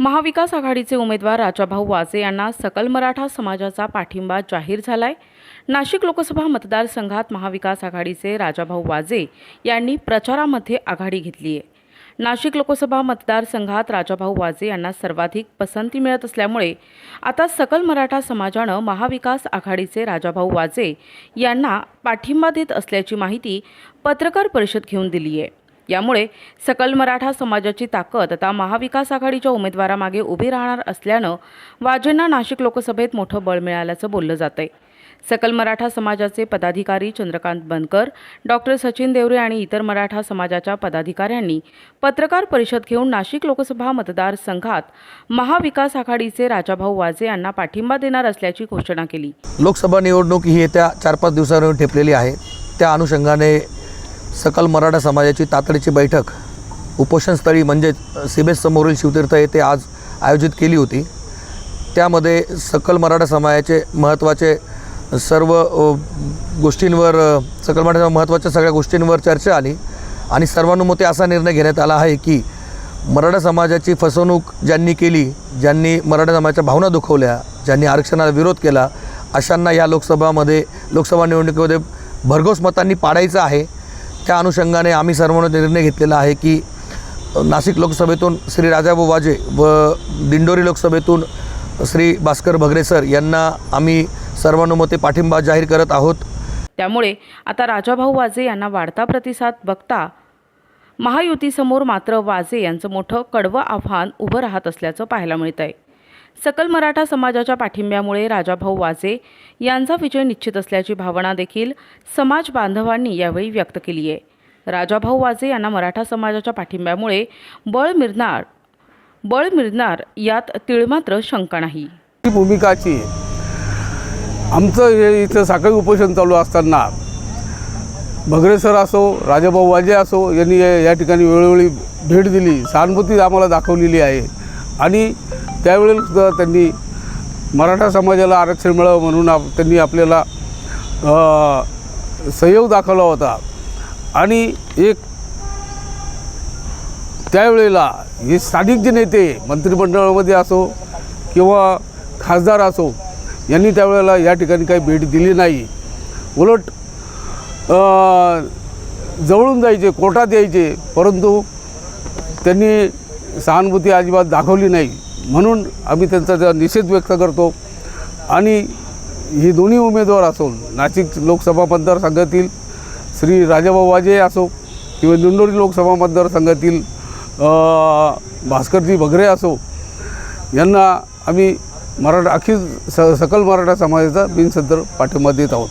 महाविकास आघाडीचे उमेदवार राजाभाऊ वाजे यांना सकल मराठा समाजाचा पाठिंबा जाहीर झालाय. नाशिक लोकसभा मतदारसंघात महाविकास आघाडीचे राजाभाऊ वाजे यांनी प्रचारामध्ये आघाडी घेतली आहे नाशिक लोकसभा मतदारसंघात राजाभाऊ वाजे यांना सर्वाधिक पसंती मिळत असल्यामुळे आता सकल मराठा समाजानं महाविकास आघाडीचे राजाभाऊ वाजे यांना पाठिंबा देत असल्याची माहिती पत्रकार परिषद घेऊन दिली आहे यामुळे सकल मराठा समाजाची ताकद आता महाविकास आघाडीच्या उमेदवारामागे उभी राहणार असल्यानं वाजेंना नाशिक लोकसभेत मोठं बळ मिळाल्याचं बोललं जातंय. सकल मराठा समाजाचे पदाधिकारी चंद्रकांत बनकर डॉक्टर सचिन देवरे आणि इतर मराठा समाजाच्या पदाधिकाऱ्यांनी पत्रकार परिषद घेऊन नाशिक लोकसभा मतदारसंघात महाविकास आघाडीचे राजाभाऊ वाजे यांना पाठिंबा देणार असल्याची घोषणा केली. लोकसभा निवडणूक ही येत्या चार पाच दिवसांवर ठेपलेली आहे. त्या अनुषंगाने सकल मराठा समाजाची तातडीची बैठक उपोषणस्थळी म्हणजे सिबेस शिवतीर्थ येथे आज आयोजित केली होती. त्यामध्ये सकल मराठा समाजाचे महत्त्वाचे सर्व गोष्टींवर सकल मराठा महत्त्वाच्या सगळ्या गोष्टींवर चर्चा आली आणि सर्वानुमते असा निर्णय घेण्यात आला आहे की मराठा समाजाची फसवणूक ज्यांनी केली ज्यांनी मराठा समाजाच्या भावना दुखवल्या ज्यांनी आरक्षणाला विरोध केला अशांना या लोकसभामध्ये लोकसभा निवडणुकीमध्ये भरघोस मतांनी पाडायचं आहे. त्या अनुषंगाने आम्ही सर्वांनी निर्णय घेतलेला आहे की नाशिक लोकसभेतून श्री राजाभाऊ वाजे व दिंडोरी लोकसभेतून श्री भास्कर भगरे सर यांना आम्ही सर्वानुमते पाठिंबा जाहीर करत आहोत. त्यामुळे आता राजाभाऊ वाजे यांना वाढता प्रतिसाद बघता महायुतीसमोर मात्र वाजे यांचं मोठं कडवं आव्हान उभं राहत असल्याचं पाहायला मिळत आहे सकल मराठा समाजाच्या पाठिंब्यामुळे राजाभाऊ वाजे यांचा विजय निश्चित असल्याची भावना देखील समाज बांधवांनी यावेळी व्यक्त केली आहे. राजाभाऊ वाजे यांना मराठा समाजाच्या पाठिंब्यामुळे बळ मिळणार बळ मिळणार यात तिळमात्र शंका नाही. भूमिकाची आमचं हे इथं साखळी उपोषण चालू असताना भगरेसर असो राजाभाऊ वाजे असो यांनी या या ठिकाणी वेळोवेळी भेट दिली सहानुभूती आम्हाला दाखवलेली आहे. आणि त्यावेळेला सुद्धा त्यांनी मराठा समाजाला आरक्षण मिळावं म्हणून आप त्यांनी आपल्याला सहयोग दाखवला होता. आणि एक त्यावेळेला हे स्थानिक जे नेते मंत्रिमंडळामध्ये असो किंवा खासदार असो यांनी त्यावेळेला या ठिकाणी काही भेट दिली नाही. उलट जवळून जायचे कोर्टात यायचे परंतु त्यांनी सहानुभूती अजिबात दाखवली नाही. म्हणून आम्ही त्यांचा त्या निषेध व्यक्त करतो. आणि ही दोन्ही उमेदवार असो नाशिक लोकसभा मतदारसंघातील श्री राजाभाऊ वाजे असो किंवा दिंडोरी लोकसभा मतदारसंघातील भास्करजी भगरे असो यांना आम्ही मराठा अखिल स सकल मराठा समाजाचा बिनसदर पाठिंबा देत आहोत.